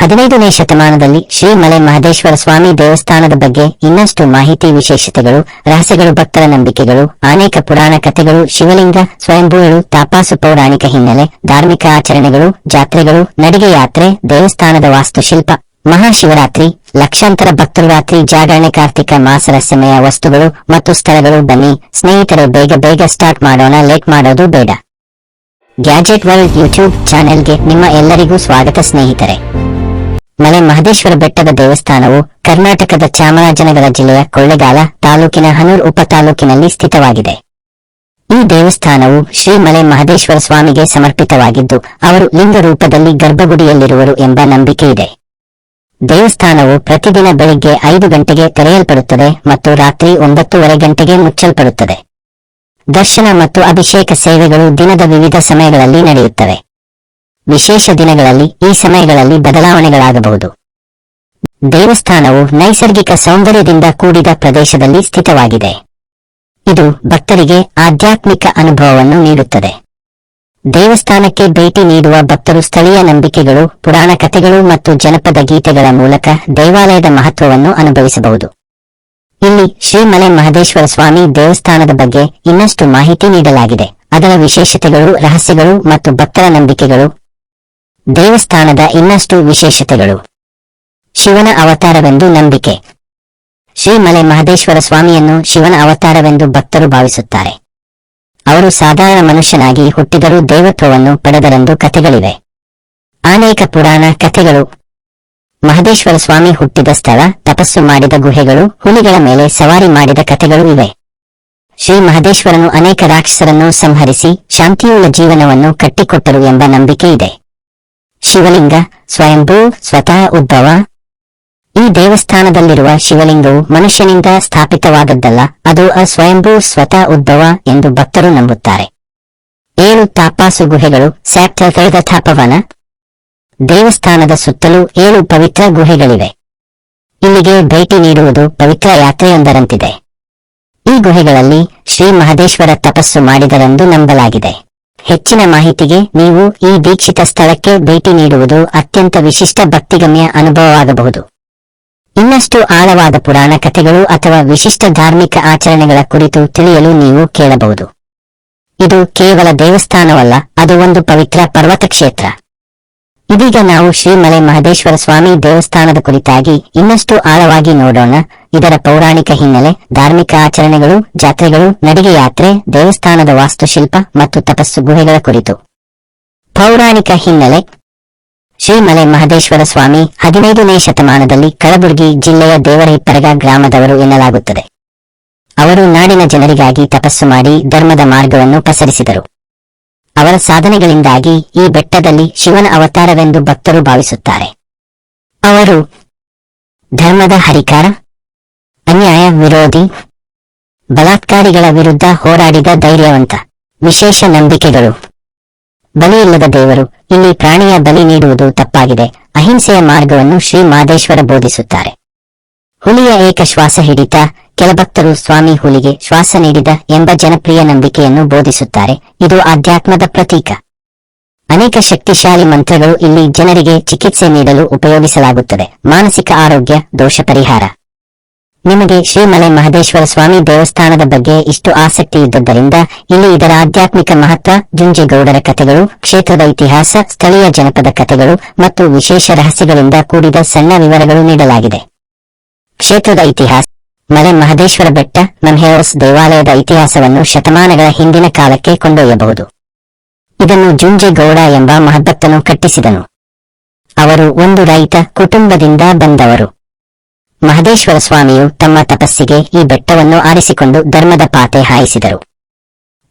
ಹದಿನೈದನೇ ಶತಮಾನದಲ್ಲಿ ಶ್ರೀ ಮಲೆ ಮಹದೇಶ್ವರ ಸ್ವಾಮಿ ದೇವಸ್ಥಾನದ ಬಗ್ಗೆ ಇನ್ನಷ್ಟು ಮಾಹಿತಿ ವಿಶೇಷತೆಗಳು, ರಹಸ್ಯಗಳು, ಭಕ್ತರ ನಂಬಿಕೆಗಳು, ಅನೇಕ ಪುರಾಣ ಕಥೆಗಳು, ಶಿವಲಿಂಗ, ಸ್ವಯಂಭೂಗಳು, ತಾಪಾಸು ಪೌರಾಣಿಕ ಹಿನ್ನೆಲೆ, ಧಾರ್ಮಿಕ ಆಚರಣೆಗಳು, ಜಾತ್ರೆಗಳು, ನಡಿಗೆ ಯಾತ್ರೆ, ದೇವಸ್ಥಾನದ ವಾಸ್ತುಶಿಲ್ಪ, ಮಹಾಶಿವರಾತ್ರಿ, ಲಕ್ಷಾಂತರ ಭಕ್ತರು ರಾತ್ರಿ ಜಾಗರಣೆ ಕಾರ್ತಿಕ ಮಾಸರ ಸಮಯ ವಸ್ತುಗಳು ಮತ್ತು ಸ್ಥಳಗಳು ಬನ್ನಿ. ಸ್ನೇಹಿತರು, ಬೇಗ ಬೇಗ ಸ್ಟಾರ್ಟ್ ಮಾಡೋಣ. ಲೇಟ್ ಮಾಡೋದು ಬೇಡ. ಗ್ಯಾಜೆಟ್ ವರ್ಲ್ಡ್ ಯೂಟ್ಯೂಬ್ ಚಾನೆಲ್ಗೆ ನಿಮ್ಮ ಎಲ್ಲರಿಗೂ ಸ್ವಾಗತ ಸ್ನೇಹಿತರೆ. ಮಲೆ ಮಹದೇಶ್ವರ ಬೆಟ್ಟದ ದೇವಸ್ಥಾನವು ಕರ್ನಾಟಕದ ಚಾಮರಾಜನಗರ ಜಿಲ್ಲೆಯ ಕೊಳ್ಳೆಗಾಲ ತಾಲೂಕಿನ ಹನೂರ್ ಉಪ ತಾಲೂಕಿನಲ್ಲಿ ಸ್ಥಿತವಾಗಿದೆ. ಈ ದೇವಸ್ಥಾನವು ಶ್ರೀ ಮಲೆ ಮಹದೇಶ್ವರ ಸ್ವಾಮಿಗೆ ಸಮರ್ಪಿತವಾಗಿದ್ದು, ಅವರು ಲಿಂಗ ರೂಪದಲ್ಲಿ ಗರ್ಭಗುಡಿಯಲ್ಲಿರುವರು ಎಂಬ ನಂಬಿಕೆ ಇದೆ. ದೇವಸ್ಥಾನವು ಪ್ರತಿದಿನ ಬೆಳಿಗ್ಗೆ ಐದು ಗಂಟೆಗೆ ತೆರೆಯಲ್ಪಡುತ್ತದೆ ಮತ್ತು ರಾತ್ರಿ ಒಂಬತ್ತೂವರೆ ಗಂಟೆಗೆ ಮುಚ್ಚಲ್ಪಡುತ್ತದೆ. ದರ್ಶನ ಮತ್ತು ಅಭಿಷೇಕ ಸೇವೆಗಳು ದಿನದ ವಿವಿಧ ಸಮಯಗಳಲ್ಲಿ ನಡೆಯುತ್ತವೆ. ವಿಶೇಷ ದಿನಗಳಲ್ಲಿ ಈ ಸಮಯಗಳಲ್ಲಿ ಬದಲಾವಣೆಗಳಾಗಬಹುದು. ದೇವಸ್ಥಾನವು ನೈಸರ್ಗಿಕ ಸೌಂದರ್ಯದಿಂದ ಕೂಡಿದ ಪ್ರದೇಶದಲ್ಲಿ ಸ್ಥಿತವಾಗಿದೆ. ಇದು ಭಕ್ತರಿಗೆ ಆಧ್ಯಾತ್ಮಿಕ ಅನುಭವವನ್ನು ನೀಡುತ್ತದೆ. ದೇವಸ್ಥಾನಕ್ಕೆ ಭೇಟಿ ನೀಡುವ ಭಕ್ತರು ಸ್ಥಳೀಯ ನಂಬಿಕೆಗಳು, ಪುರಾಣ ಕಥೆಗಳು ಮತ್ತು ಜನಪದ ಗೀತೆಗಳ ಮೂಲಕ ದೇವಾಲಯದ ಮಹತ್ವವನ್ನು ಅನುಭವಿಸಬಹುದು. ಇಲ್ಲಿ ಶ್ರೀಮಲೆ ಮಹದೇಶ್ವರ ಸ್ವಾಮಿ ದೇವಸ್ಥಾನದ ಬಗ್ಗೆ ಇನ್ನಷ್ಟು ಮಾಹಿತಿ ನೀಡಲಾಗಿದೆ. ಅದರ ವಿಶೇಷತೆಗಳು, ರಹಸ್ಯಗಳು ಮತ್ತು ಭಕ್ತರ ನಂಬಿಕೆಗಳು ದೇವಸ್ಥಾನದ ಇನ್ನಷ್ಟು ವಿಶೇಷತೆಗಳು. ಶಿವನ ಅವತಾರವೆಂದು ನಂಬಿಕೆ. ಶ್ರೀಮಲೆ ಮಹದೇಶ್ವರ ಸ್ವಾಮಿಯನ್ನು ಶಿವನ ಅವತಾರವೆಂದು ಭಕ್ತರು ಭಾವಿಸುತ್ತಾರೆ. ಅವರು ಸಾಧಾರಣ ಮನುಷ್ಯನಾಗಿ ಹುಟ್ಟಿದರೂ ದೇವತ್ವವನ್ನು ಪಡೆದರೆಂದು ಕಥೆಗಳಿವೆ. ಅನೇಕ ಪುರಾಣ ಕಥೆಗಳು. ಮಹದೇಶ್ವರ ಸ್ವಾಮಿ ಹುಟ್ಟಿದ ಸ್ಥಳ, ತಪಸ್ಸು ಮಾಡಿದ ಗುಹೆಗಳು, ಹುಲಿಗಳ ಮೇಲೆ ಸವಾರಿ ಮಾಡಿದ ಕಥೆಗಳು ಇವೆ. ಶ್ರೀ ಮಹದೇಶ್ವರನು ಅನೇಕ ರಾಕ್ಷಸರನ್ನು ಸಂಹರಿಸಿ ಶಾಂತಿಯುಳ್ಳ ಜೀವನವನ್ನು ಕಟ್ಟಿಕೊಟ್ಟರು ಎಂಬ ನಂಬಿಕೆ ಇದೆ. ಶಿವಲಿಂಗ, ಸ್ವಯಂಭೂ, ಸ್ವತಃ ಉದ್ಭವ ಈ ದೇವಸ್ಥಾನದಲ್ಲಿರುವ ಶಿವಲಿಂಗವು ಮನುಷ್ಯನಿಂದ ಸ್ಥಾಪಿತವಾದದ್ದಲ್ಲ, ಅದು ಅಸ್ವಯಂಭೂ, ಸ್ವತಃ ಉದ್ಭವ ಎಂದು ಭಕ್ತರು ನಂಬುತ್ತಾರೆ. ಏಳು ತಾಪಾಸು ಗುಹೆಗಳು ಸ್ಯಾಪ್ತ ತಾಪವನ. ದೇವಸ್ಥಾನದ ಸುತ್ತಲೂ ಏಳು ಪವಿತ್ರ ಗುಹೆಗಳಿವೆ. ಇಲ್ಲಿಗೆ ಭೇಟಿ ನೀಡುವುದು ಪವಿತ್ರ ಯಾತ್ರೆಯೊಂದರಂತಿದೆ. ಈ ಗುಹೆಗಳಲ್ಲಿ ಶ್ರೀ ಮಹದೇಶ್ವರ ತಪಸ್ಸು ಮಾಡಿದರೆಂದು ನಂಬಲಾಗಿದೆ. ಹೆಚ್ಚಿನ ಮಾಹಿತಿಗೆ ನೀವು ಈ ದೀಕ್ಷಿತ ಸ್ಥಳಕ್ಕೆ ಭೇಟಿ ನೀಡುವುದು ಅತ್ಯಂತ ವಿಶಿಷ್ಟ ಭಕ್ತಿಗಮ್ಯ ಅನುಭವವಾಗಬಹುದು. ಇನ್ನಷ್ಟು ಆಳವಾದ ಪುರಾಣ ಕಥೆಗಳು ಅಥವಾ ವಿಶಿಷ್ಟ ಧಾರ್ಮಿಕ ಆಚರಣೆಗಳ ಕುರಿತು ತಿಳಿಯಲು ನೀವು ಕೇಳಬಹುದು. ಇದು ಕೇವಲ ದೇವಸ್ಥಾನವಲ್ಲ, ಅದು ಒಂದು ಪವಿತ್ರ ಪರ್ವತ ಕ್ಷೇತ್ರ ಇದೀಗ ನಾವು ಶ್ರೀಮಲೆ ಮಹದೇಶ್ವರ ಸ್ವಾಮಿ ದೇವಸ್ಥಾನದ ಕುರಿತಾಗಿ ಇನ್ನಷ್ಟು ಆಳವಾಗಿ ನೋಡೋಣ. ಇದರ ಪೌರಾಣಿಕ ಹಿನ್ನೆಲೆ, ಧಾರ್ಮಿಕ ಆಚರಣೆಗಳು, ಜಾತ್ರೆಗಳು ನಡಿಗೆ ಯಾತ್ರೆ ದೇವಸ್ಥಾನದ ವಾಸ್ತುಶಿಲ್ಪ ಮತ್ತು ತಪಸ್ಸು ಗುಹೆಗಳ ಕುರಿತು. ಪೌರಾಣಿಕ ಹಿನ್ನೆಲೆ ಶ್ರೀಮಲೆ ಮಹದೇಶ್ವರ ಸ್ವಾಮಿ ಹದಿನೈದನೇ ಶತಮಾನದಲ್ಲಿ ಕಲಬುರಗಿ ಜಿಲ್ಲೆಯ ದೇವರಹಿಪ್ಪರಗ ಗ್ರಾಮದವರು ಎನ್ನಲಾಗುತ್ತದೆ. ಅವರು ನಾಡಿನ ಜನರಿಗಾಗಿ ತಪಸ್ಸು ಮಾಡಿ ಧರ್ಮದ ಮಾರ್ಗವನ್ನು ಪಸರಿಸಿದರು. ಅವರ ಸಾಧನೆಗಳಿಂದಾಗಿ ಈ ಬೆಟ್ಟದಲ್ಲಿ ಶಿವನ ಅವತಾರವೆಂದು ಭಕ್ತರು ಭಾವಿಸುತ್ತಾರೆ. ಅವರು ಧರ್ಮದ ಹರಿಕಾರ, ಅನ್ಯಾಯ ವಿರೋಧಿ, ಬಲಾತ್ಕಾರಿಗಳ ವಿರುದ್ಧ ಹೋರಾಡಿದ ಧೈರ್ಯವಂತ, ವಿಶೇಷ ನಂಬಿಕೆಗಳು. ಬಲಿಯಿಲ್ಲದ ದೇವರು, ಇಲ್ಲಿ ಪ್ರಾಣಿಯ ಬಲಿ ನೀಡುವುದು ತಪ್ಪಾಗಿದೆ. ಅಹಿಂಸೆಯ ಮಾರ್ಗವನ್ನು ಶ್ರೀ ಮಾದೇಶ್ವರ ಬೋಧಿಸುತ್ತಾರೆ. ಹುಲಿಯ ಏಕ ಶ್ವಾಸ ಹಿಡಿತ ಕೆಲ ಭಕ್ತರು ಸ್ವಾಮಿ ಹುಲಿಗೆ ಶ್ವಾಸ ನೀಡಿದ ಎಂಬ ಜನಪ್ರಿಯ ನಂಬಿಕೆಯನ್ನು ಬೋಧಿಸುತ್ತಾರೆ. ಇದು ಆಧ್ಯಾತ್ಮದ ಪ್ರತೀಕ. ಅನೇಕ ಶಕ್ತಿಶಾಲಿ ಮಂತ್ರಗಳು ಇಲ್ಲಿ ಜನರಿಗೆ ಚಿಕಿತ್ಸೆ ನೀಡಲು ಉಪಯೋಗಿಸಲಾಗುತ್ತದೆ. ಮಾನಸಿಕ ಆರೋಗ್ಯ, ದೋಷ ಪರಿಹಾರ. ನಿಮಗೆ ಶ್ರೀಮಲೆ ಮಹದೇಶ್ವರ ಸ್ವಾಮಿ ದೇವಸ್ಥಾನದ ಬಗ್ಗೆ ಇಷ್ಟು ಆಸಕ್ತಿ ಇದ್ದದ್ದರಿಂದ ಇಲ್ಲಿ ಇದರ ಆಧ್ಯಾತ್ಮಿಕ ಮಹತ್ವ, ಜುಂಜೇಗೌಡರ ಕಥೆಗಳು, ಕ್ಷೇತ್ರದ ಇತಿಹಾಸ, ಸ್ಥಳೀಯ ಜನಪದ ಕಥೆಗಳು ಮತ್ತು ವಿಶೇಷ ರಹಸ್ಯಗಳಿಂದ ಕೂಡಿದ ಸಣ್ಣ ವಿವರಗಳು ನೀಡಲಾಗಿದೆ. ಕ್ಷೇತ್ರದ ಇತಿಹಾಸ. ಮಲೆ ಮಹದೇಶ್ವರ ಬೆಟ್ಟ ಮನ್ಹೇವರ್ಸ್ ದೇವಾಲಯದ ಇತಿಹಾಸವನ್ನು ಶತಮಾನಗಳ ಹಿಂದಿನ ಕಾಲಕ್ಕೆ ಕೊಂಡೊಯ್ಯಬಹುದು. ಇದನ್ನು ಜುಂಜೇಗೌಡ ಎಂಬ ಮಹದ್ದತ್ತನು ಕಟ್ಟಿಸಿದನು. ಅವರು ಒಂದು ರೈತ ಕುಟುಂಬದಿಂದ ಬಂದವರು. ಮಹದೇಶ್ವರ ಸ್ವಾಮಿಯು ತಮ್ಮ ತಪಸ್ಸಿಗೆ ಈ ಬೆಟ್ಟವನ್ನು ಆರಿಸಿಕೊಂಡು ಧರ್ಮದ ಪಾತೆ ಹಾಯಿಸಿದರು.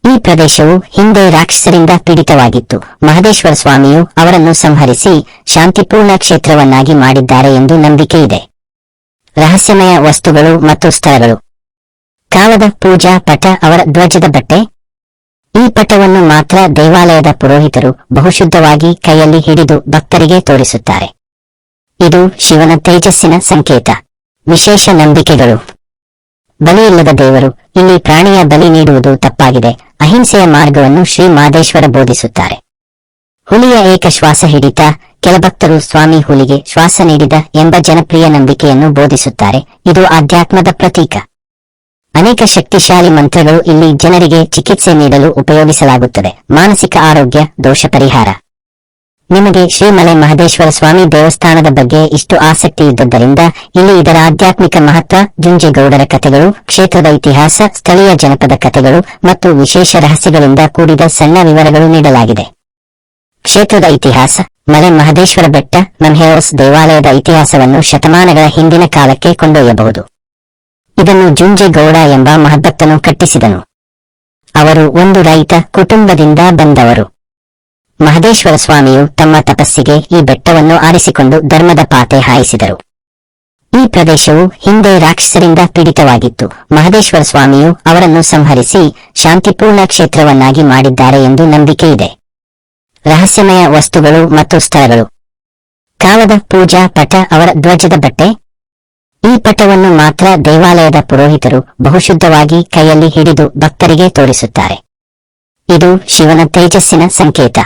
ಈ ಪ್ರದೇಶವು ಹಿಂದೆ ರಾಕ್ಷಸರಿಂದ ಪೀಡಿತವಾಗಿತ್ತು. ಮಹದೇಶ್ವರ ಸ್ವಾಮಿಯು ಅವರನ್ನು ಸಂಹರಿಸಿ ಶಾಂತಿಪೂರ್ಣ ಕ್ಷೇತ್ರವನ್ನಾಗಿ ಮಾಡಿದ್ದಾರೆ ಎಂದು ನಂಬಿಕೆ ಇದೆ ರಹಸ್ಯಮಯ ವಸ್ತುಗಳು ಮತ್ತು ಸ್ಥಳಗಳು. ಕಾಲದ ಪೂಜಾ ಪಟ ಅವರ ಧ್ವಜದ ಬಟ್ಟೆ. ಈ ಪಟವನ್ನು ಮಾತ್ರ ದೇವಾಲಯದ ಪುರೋಹಿತರು ಬಹುಶುದ್ಧವಾಗಿ ಕೈಯಲ್ಲಿ ಹಿಡಿದು ಭಕ್ತರಿಗೆ ತೋರಿಸುತ್ತಾರೆ. ಇದು ಶಿವನ ತೇಜಸ್ಸಿನ ಸಂಕೇತ. ವಿಶೇಷ ನಂಬಿಕೆಗಳು. ಬಲಿಯಿಲ್ಲದ ದೇವರು ಇಲ್ಲಿ ಪ್ರಾಣಿಯ ಬಲಿ ನೀಡುವುದು ತಪ್ಪಾಗಿದೆ. ಅಹಿಂಸೆಯ ಮಾರ್ಗವನ್ನು ಶ್ರೀ ಮಾದೇಶ್ವರ ಬೋಧಿಸುತ್ತಾರೆ. ಹುಲಿಯ ಏಕ ಶ್ವಾಸ ಹಿಡಿತ ಕೆಲ ಭಕ್ತರು ಸ್ವಾಮಿ ಹುಲಿಗೆ ಶ್ವಾಸ ನೀಡಿದ ಎಂಬ ಜನಪ್ರಿಯ ನಂಬಿಕೆಯನ್ನು ಬೋಧಿಸುತ್ತಾರೆ. ಇದು ಆಧ್ಯಾತ್ಮದ ಪ್ರತೀಕ. ಅನೇಕ ಶಕ್ತಿಶಾಲಿ ಮಂತ್ರಗಳು ಇಲ್ಲಿ ಜನರಿಗೆ ಚಿಕಿತ್ಸೆ ನೀಡಲು ಉಪಯೋಗಿಸಲಾಗುತ್ತದೆ. ಮಾನಸಿಕ ಆರೋಗ್ಯ, ದೋಷ ಪರಿಹಾರ. ನಿಮಗೆ ಶ್ರೀಮಲೆ ಮಹದೇಶ್ವರ ಸ್ವಾಮಿ ದೇವಸ್ಥಾನದ ಬಗ್ಗೆ ಇಷ್ಟು ಆಸಕ್ತಿ ಇದ್ದದ್ದರಿಂದ ಇಲ್ಲಿ ಇದರ ಆಧ್ಯಾತ್ಮಿಕ ಮಹತ್ವ, ಜುಂಜೇಗೌಡರ ಕಥೆಗಳು, ಕ್ಷೇತ್ರದ ಇತಿಹಾಸ, ಸ್ಥಳೀಯ ಜನಪದ ಕಥೆಗಳು ಮತ್ತು ವಿಶೇಷ ರಹಸ್ಯಗಳಿಂದ ಕೂಡಿದ ಸಣ್ಣ ವಿವರಗಳು ನೀಡಲಾಗಿದೆ. ಕ್ಷೇತ್ರದ ಇತಿಹಾಸ. ಮಲೆ ಮಹದೇಶ್ವರ ಬೆಟ್ಟ ಮನ್ಹೇವಸ್ ದೇವಾಲಯದ ಇತಿಹಾಸವನ್ನು ಶತಮಾನಗಳ ಹಿಂದಿನ ಕಾಲಕ್ಕೆ ಕೊಂಡೊಯ್ಯಬಹುದು. ಇದನ್ನು ಜುಂಜೇಗೌಡ ಎಂಬ ಮಹದ್ದತ್ತನು ಕಟ್ಟಿಸಿದನು. ಅವರು ಒಂದು ರೈತ ಕುಟುಂಬದಿಂದ ಬಂದವರು. ಮಹದೇಶ್ವರ ಸ್ವಾಮಿಯು ತಮ್ಮ ತಪಸ್ಸಿಗೆ ಈ ಬೆಟ್ಟವನ್ನು ಆರಿಸಿಕೊಂಡು ಧರ್ಮದ ಪಾತೆ ಹಾಯಿಸಿದರು. ಈ ಪ್ರದೇಶವು ಹಿಂದೆ ರಾಕ್ಷಸರಿಂದ ಪೀಡಿತವಾಗಿತ್ತು. ಮಹದೇಶ್ವರ ಸ್ವಾಮಿಯು ಅವರನ್ನು ಸಂಹರಿಸಿ ಶಾಂತಿಪೂರ್ಣ ಕ್ಷೇತ್ರವನ್ನಾಗಿ ಮಾಡಿದ್ದಾರೆ ಎಂದು ನಂಬಿಕೆ ಇದೆ ರಹಸ್ಯಮಯ ವಸ್ತುಗಳು ಮತ್ತು ಸ್ಥಳಗಳು. ಕಾವದ ಪೂಜಾ ಪಟ ಅವರ ಧ್ವಜದ ಬಟ್ಟೆ. ಈ ಪಟವನ್ನು ಮಾತ್ರ ದೇವಾಲಯದ ಪುರೋಹಿತರು ಬಹುಶುದ್ಧವಾಗಿ ಕೈಯಲ್ಲಿ ಹಿಡಿದು ಭಕ್ತರಿಗೆ ತೋರಿಸುತ್ತಾರೆ. ಇದು ಶಿವನ ತೇಜಸ್ಸಿನ ಸಂಕೇತ.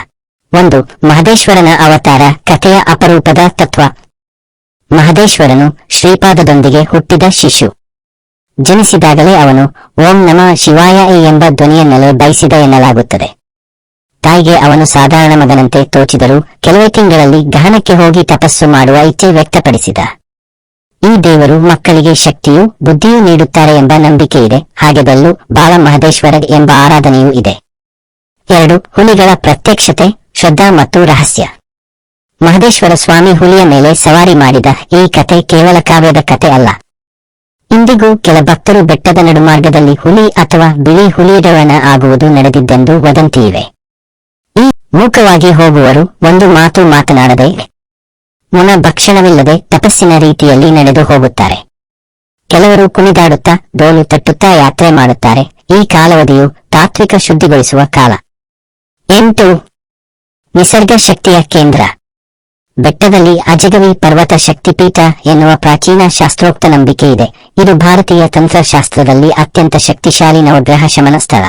ಒಂದು, ಮಹದೇಶ್ವರನ ಅವತಾರ ಕಥೆಯ ಅಪರೂಪದ ತತ್ವ. ಮಹದೇಶ್ವರನು ಶ್ರೀಪಾದದೊಂದಿಗೆ ಹುಟ್ಟಿದ ಶಿಶು. ಜನಿಸಿದಾಗಲೇ ಅವನು ಓಂ ನಮ ಶಿವಾಯ ಎಂಬ ಧ್ವನಿಯನ್ನೆಲೆ ಬಯಸಿದ ಎನ್ನಲಾಗುತ್ತದೆ. ತಾಯಿಗೆ ಅವನು ಸಾಧಾರಣ ಮಗನಂತೆ ತೋಚಿದರೂ ಕೆಲವೇ ತಿಂಗಳಲ್ಲಿ ಗಹನಕ್ಕೆ ಹೋಗಿ ತಪಸ್ಸು ಮಾಡುವ ಇಚ್ಛೆ ವ್ಯಕ್ತಪಡಿಸಿದ. ಈ ದೇವರು ಮಕ್ಕಳಿಗೆ ಶಕ್ತಿಯು ಬುದ್ಧಿಯೂ ನೀಡುತ್ತಾರೆ ಎಂಬ ನಂಬಿಕೆ ಇದೆ. ಹಾಗೆ ಬಲ್ಲು ಬಾಲ ಮಹದೇಶ್ವರ ಎಂಬ ಆರಾಧನೆಯೂ ಇದೆ. ಎರಡು, ಹುಲಿಗಳ ಪ್ರತ್ಯಕ್ಷತೆ, ಶ್ರದ್ಧಾ ಮತ್ತು ರಹಸ್ಯ. ಮಹದೇಶ್ವರ ಸ್ವಾಮಿ ಹುಲಿಯ ಮೇಲೆ ಸವಾರಿ ಮಾಡಿದ ಈ ಕತೆ ಕೇವಲ ಕಾವ್ಯದ ಕತೆ ಅಲ್ಲ. ಇಂದಿಗೂ ಕೆಲ ಭಕ್ತರು ಬೆಟ್ಟದ ನಡುಮಾರ್ಗದಲ್ಲಿ ಹುಲಿ ಅಥವಾ ಬಿಳಿ ಹುಲಿಯಡವನ ಆಗುವುದು ನಡೆದಿದ್ದೆಂದು ವದಂತಿಯಿವೆ. ಮೂಕವಾಗಿ ಹೋಗುವರು, ಒಂದು ಮಾತು ಮಾತನಾಡದೆ, ಮುನ ಭಕ್ಷಣವಿಲ್ಲದೆ ತಪಸ್ಸಿನ ರೀತಿಯಲ್ಲಿ ನಡೆದು ಹೋಗುತ್ತಾರೆ. ಕೆಲವರು ಕುಣಿದಾಡುತ್ತಾ ದೋಲು ತಟ್ಟುತ್ತಾ ಯಾತ್ರೆ ಮಾಡುತ್ತಾರೆ. ಈ ಕಾಲಾವಧಿಯು ತಾತ್ವಿಕ ಶುದ್ಧಿಗೊಳಿಸುವ ಕಾಲ. ಎಂಟು, ನಿಸರ್ಗ ಶಕ್ತಿಯ ಕೇಂದ್ರ. ಬೆಟ್ಟದಲ್ಲಿ ಅಜಗವಿ ಪರ್ವತ ಶಕ್ತಿಪೀಠ ಎನ್ನುವ ಪ್ರಾಚೀನ ಶಾಸ್ತ್ರೋಕ್ತ ನಂಬಿಕೆ ಇದೆ. ಇದು ಭಾರತೀಯ ತಂತ್ರಶಾಸ್ತ್ರದಲ್ಲಿ ಅತ್ಯಂತ ಶಕ್ತಿಶಾಲಿ ನವಗ್ರಹ ಶಮನ ಸ್ಥಳ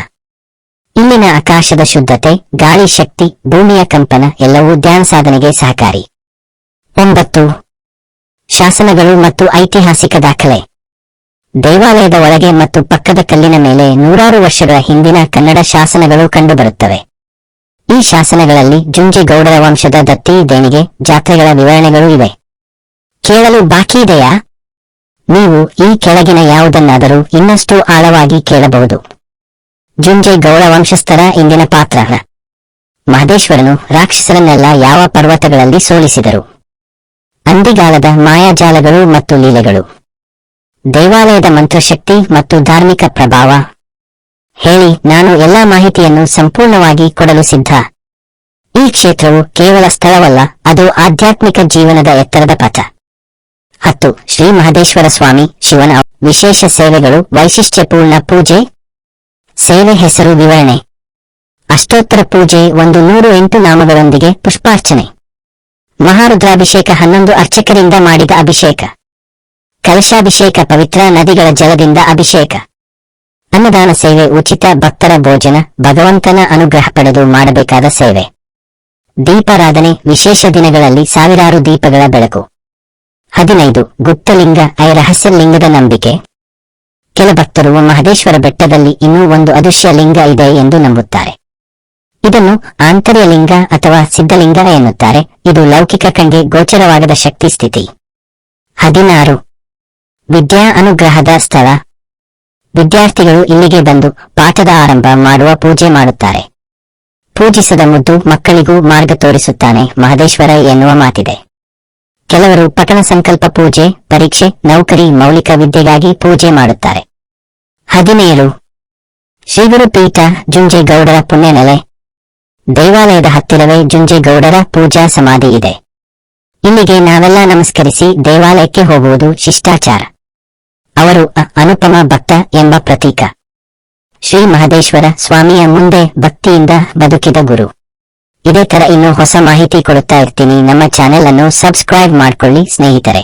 ಇಲ್ಲಿನ ಆಕಾಶದ ಶುದ್ಧತೆ, ಗಾಳಿ ಶಕ್ತಿ, ಭೂಮಿಯ ಕಂಪನ ಎಲ್ಲವೂ ಧ್ಯಾನ ಸಾಧನೆಗೆ ಸಹಕಾರಿ. ಒಂಬತ್ತು, ಶಾಸನಗಳು ಮತ್ತು ಐತಿಹಾಸಿಕ ದಾಖಲೆ. ದೇವಾಲಯದ ಒಳಗೆ ಮತ್ತು ಪಕ್ಕದ ಕಲ್ಲಿನ ಮೇಲೆ ನೂರಾರು ವರ್ಷಗಳ ಹಿಂದಿನ ಕನ್ನಡ ಶಾಸನಗಳು ಕಂಡುಬರುತ್ತವೆ. ಈ ಶಾಸನಗಳಲ್ಲಿ ಜುಂಜಿಗೌಡರ ವಂಶದ ದತ್ತಿ, ದೇಣಿಗೆ, ಜಾತ್ರೆಗಳ ವಿವರಣೆಗಳು ಇವೆ. ಕೇಳಲು ಬಾಕಿ ಇದೆಯಾ? ನೀವು ಈ ಕೆಳಗಿನ ಯಾವುದನ್ನಾದರೂ ಇನ್ನಷ್ಟು ಆಳವಾಗಿ ಕೇಳಬಹುದು. ಜುಂಜೇಗೌಡ ವಂಶಸ್ಥರ ಇಂದಿನ ಪಾತ್ರ ಮಹದೇಶ್ವರನು ರಾಕ್ಷಸರನ್ನೆಲ್ಲ ಯಾವ ಪರ್ವತಗಳಲ್ಲಿ ಸೋಲಿಸಿದರು? ಅಂದಿಗಾಲದ ಮಾಯಾಜಾಲಗಳು ಮತ್ತು ಲೀಲೆಗಳು. ದೇವಾಲಯದ ಮಂತ್ರಶಕ್ತಿ ಮತ್ತು ಧಾರ್ಮಿಕ ಪ್ರಭಾವ. ಹೇಳಿ, ನಾನು ಎಲ್ಲಾ ಮಾಹಿತಿಯನ್ನು ಸಂಪೂರ್ಣವಾಗಿ ಕೊಡಲು ಸಿದ್ಧ. ಈ ಕ್ಷೇತ್ರವು ಕೇವಲ ಸ್ಥಳವಲ್ಲ, ಅದು ಆಧ್ಯಾತ್ಮಿಕ ಜೀವನದ ಎತ್ತರದ ಪಥ ಹತ್ತು, ಶ್ರೀ ಮಹದೇಶ್ವರ ಸ್ವಾಮಿ ಶಿವನ ವಿಶೇಷ ಸೇವೆಗಳು ವೈಶಿಷ್ಟ್ಯಪೂರ್ಣ ಪೂಜೆ ಸೇವೆ ಹೆಸರು ವಿವರಣೆ. ಅಷ್ಟೋತ್ತರ ಪೂಜೆ ಒಂದು ನೂರು ಎಂಟು ನಾಮಗಳೊಂದಿಗೆ ಪುಷ್ಪಾರ್ಚನೆ. ಮಹಾರುದ್ರಾಭಿಷೇಕ ಹನ್ನೊಂದು ಅರ್ಚಕರಿಂದ ಮಾಡಿದ ಅಭಿಷೇಕ. ಕಲಶಾಭಿಷೇಕ ಪವಿತ್ರ ನದಿಗಳ ಜಲದಿಂದ ಅಭಿಷೇಕ. ಅನ್ನದಾನ ಸೇವೆ ಉಚಿತ ಭಕ್ತರ ಭೋಜನ, ಭಗವಂತನ ಅನುಗ್ರಹ ಪಡೆದು ಮಾಡಬೇಕಾದ ಸೇವೆ. ದೀಪಾರಾಧನೆ ವಿಶೇಷ ದಿನಗಳಲ್ಲಿ ಸಾವಿರಾರು ದೀಪಗಳ ಬೆಳಕು. ಹದಿನೈದು, ಗುಪ್ತಲಿಂಗ, ಐ ರಹಸ್ಯ ಲಿಂಗದ ನಂಬಿಕೆ. ಕೆಲ ಭಕ್ತರು ಮಹದೇಶ್ವರ ಬೆಟ್ಟದಲ್ಲಿ ಇನ್ನೂ ಒಂದು ಅದೃಶ್ಯ ಲಿಂಗ ಇದೆ ಎಂದು ನಂಬುತ್ತಾರೆ. ಇದನ್ನು ಆಂತರ್ಯ ಲಿಂಗ ಅಥವಾ ಸಿದ್ಧಲಿಂಗ ಎನ್ನುತ್ತಾರೆ. ಇದು ಲೌಕಿಕ ಕಂಗೆ ಗೋಚರವಾಗದ ಶಕ್ತಿ ಸ್ಥಿತಿ. ಹದಿನಾರು. ವಿದ್ಯಾ ಅನುಗ್ರಹದ ಸ್ಥಳ. ವಿದ್ಯಾರ್ಥಿಗಳು ಇಲ್ಲಿಗೆ ಬಂದು ಪಾಠದ ಆರಂಭ ಮಾಡುವ ಪೂಜೆ ಮಾಡುತ್ತಾರೆ. ಪೂಜಿಸದ ಮುದ್ದು ಮಕ್ಕಳಿಗೂ ಮಾರ್ಗ ತೋರಿಸುತ್ತಾನೆ ಮಹದೇಶ್ವರ ಎನ್ನುವ ಮಾತಿದೆ. ಕೆಲವರು ಪಠಣ ಸಂಕಲ್ಪ ಪೂಜೆ, ಪರೀಕ್ಷೆ, ನೌಕರಿ, ಮೌಲಿಕ ವಿದ್ಯೆಗಾಗಿ ಪೂಜೆ ಮಾಡುತ್ತಾರೆ. ಹದಿನೇಳು. ಶ್ರೀಗುರು ಪೀಠ ಜುಂಜೇಗೌಡರ ಪುಣ್ಯನೆಲೆ. ದೇವಾಲಯದ ಹತ್ತಿರವೇ ಜುಂಜೇಗೌಡರ ಪೂಜಾ ಸಮಾಧಿ ಇದೆ. ಇಲ್ಲಿಗೆ ನಾವೆಲ್ಲ ನಮಸ್ಕರಿಸಿ ದೇವಾಲಯಕ್ಕೆ ಹೋಗುವುದು ಶಿಷ್ಟಾಚಾರ. ಅವರು ಅನುಪಮ ಭಕ್ತ ಎಂಬ ಪ್ರತೀಕ. ಶ್ರೀ ಮಹದೇಶ್ವರ ಸ್ವಾಮಿಯ ಮುಂದೆ ಭಕ್ತಿಯಿಂದ ಬದುಕಿದ ಗುರು. ಇದೇ ತರ ಇನ್ನೂ ಹೊಸ ಮಾಹಿತಿ ಕೊಡುತ್ತಾ ಇರ್ತೀನಿ. ನಮ್ಮ ಚಾನೆಲ್ ಅನ್ನು ಸಬ್ಸ್ಕ್ರೈಬ್ ಮಾಡ್ಕೊಳ್ಳಿ ಸ್ನೇಹಿತರೆ.